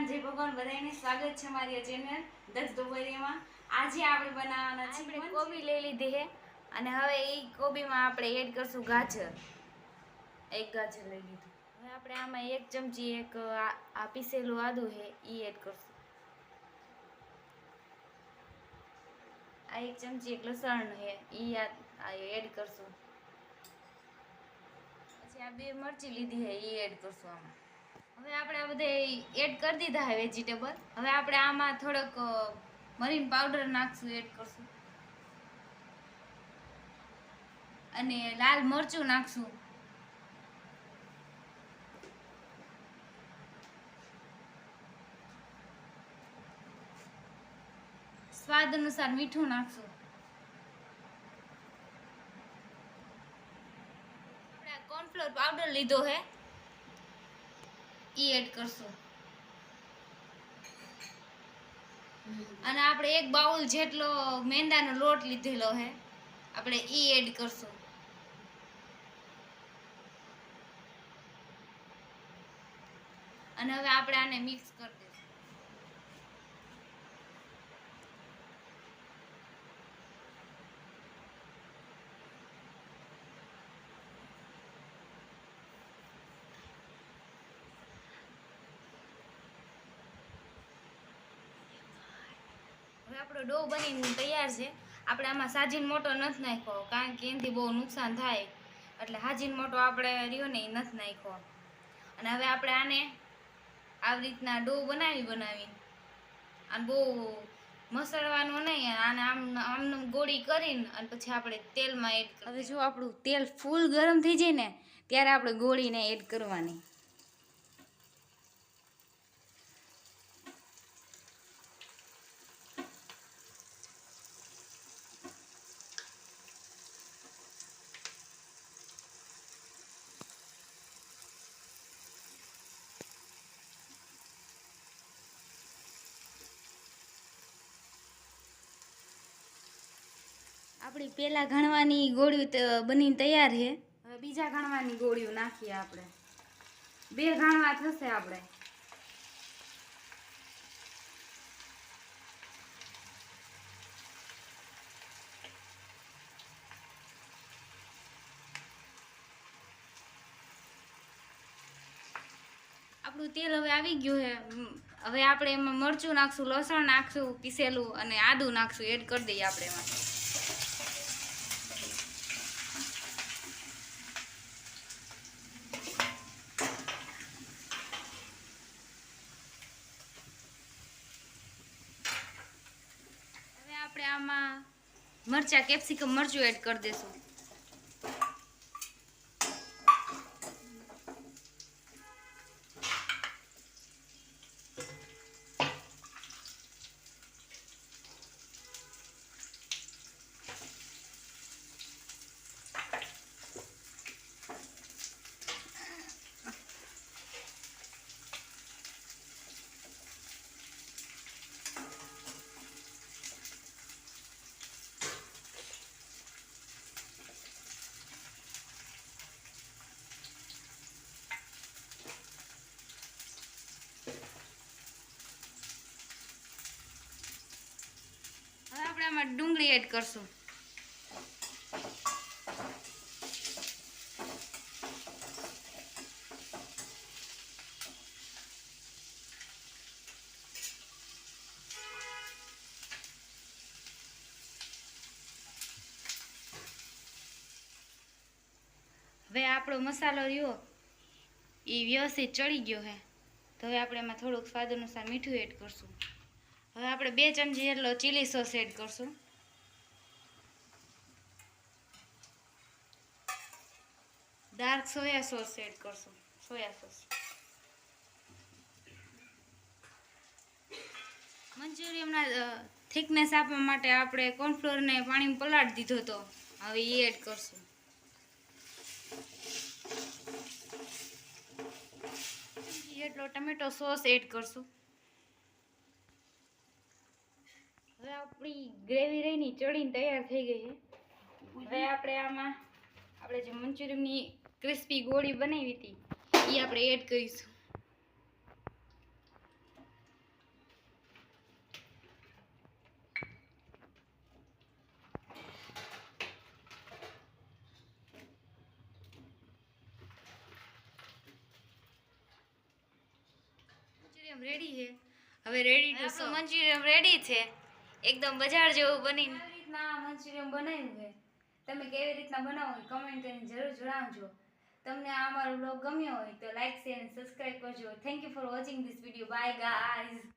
જય ભગવાન બધાને સ્વાગત છે મારી ચેનલ દસ દુબરીમાં આજે આપણે બનાવવાના છે આપણે કોબી લઈ લીધી છે અને હવે એ કોબીમાં આપણે એડ કરશું ગાજર. એક ગાજર લઈ લીધું. હવે આપણે આમાં એક ચમચી એક આ પીસેલું આદુ છે એ એડ કરશું. આ એક ચમચી એક લસણ છે એ આ એડ કરશું. પછી આ બે મરચી લીધી છે એ એડ કરશું આમાં. હવે આપણે આ બધે એડ કરી દીધા હે વેજીટેબલ હવે આપણે આમાં થોડોક મરીન પાવડર નાખશું એડ કરશું. અને લાલ મરચું નાખશું. સ્વાદ અનુસાર મીઠું નાખશું. કોર્નફ્લોર પાવડર લીધો છે. ઈ એડ કરશું. અને આપણે એક બાઉલ જેટલો મેંદાનો લોટ લીધેલો છે આપણે ઈ એડ કરશું. અને હવે આપણે આને મિક્સ કરી દઈશું. આપણો ડો બનીને તૈયાર છે. આપણે આમાં સાજીન મોટો નથી નાખ્યો, કારણ કે એનાથી બહુ નુકસાન થાય. એટલે હાજીન મોટો આપણે રહ્યો ને એ નથી નાખ્યો. અને હવે આપણે આને આવી રીતના ડો બનાવી બનાવી. અને બહુ મસળવાનું નહીં, આને આમ આમને ગોળી કરીને અને પછી આપણે તેલમાં એડ હવે જો આપણું તેલ ફૂલ ગરમ થઈ જાય ને, ત્યારે આપણે ગોળીને એડ કરવાની. આપણી પેલા ઘણવાની ગોળીઓ તો બનીને તૈયાર છે. હવે બીજા ઘણવાની ગોળીઓ નાખીએ આપણે. બે ઘણવા થશે આપણે. આપણું તેલ હવે આવી ગયું છે. હવે આપણે એમાં મરચું નાખશું લસણ નાખશું પીસેલું અને આદું નાખશું. એડ કરી દઈએ આપણે એમાં હવે આમાં મરચા કેપ્સિકમ મરચું એડ કરી દઈશું આપણે આમાં ડુંગળી એડ કરશું. હવે આપણો મસાલો રહ્યો. એ વ્યવસ્થિત ચડી ગયો છે તો હવે આપણે એમાં થોડુંક સ્વાદ અનુસાર મીઠું એડ કરશું. હવે આપણે બે ચમચી જેટલો ચીલી સોસ એડ કરશું. ડાર્ક સોયા સોસ એડ કરશું. સોયા સોસ મંચુરિયમના થિકનેસ આપવા માટે આપણે કોર્નફ્લોરને પાણીમાં પલાળી દીધો હતો. હવે એ એડ કરશું. એટલો ટમેટો સોસ એડ કરશું. ગ્રેવી રહીની ચડીને તૈયાર થઈ ગઈ છે. હવે આપણે આમાં આપણે જે મંચુરિયમની ક્રિસ્પી ગોળી બનાવી હતી એ આપણે એડ કરીશું. રેડી છે. હવે રેડી ટુ મંચુરિયમ રેડી છે. એકદમ બજાર જેવું બની. રીતના મંચુરિયમ બનાવ્યું છે? તમે કેવી રીતના બનાવો કમેન્ટ કરીને જરૂર જણાવજો. તમને આ અમારો બ્લોગ ગમ્યો હોય તો લાઈક શેર અને સબસ્ક્રાઇબ કરજો. Thank you for watching this video bye guys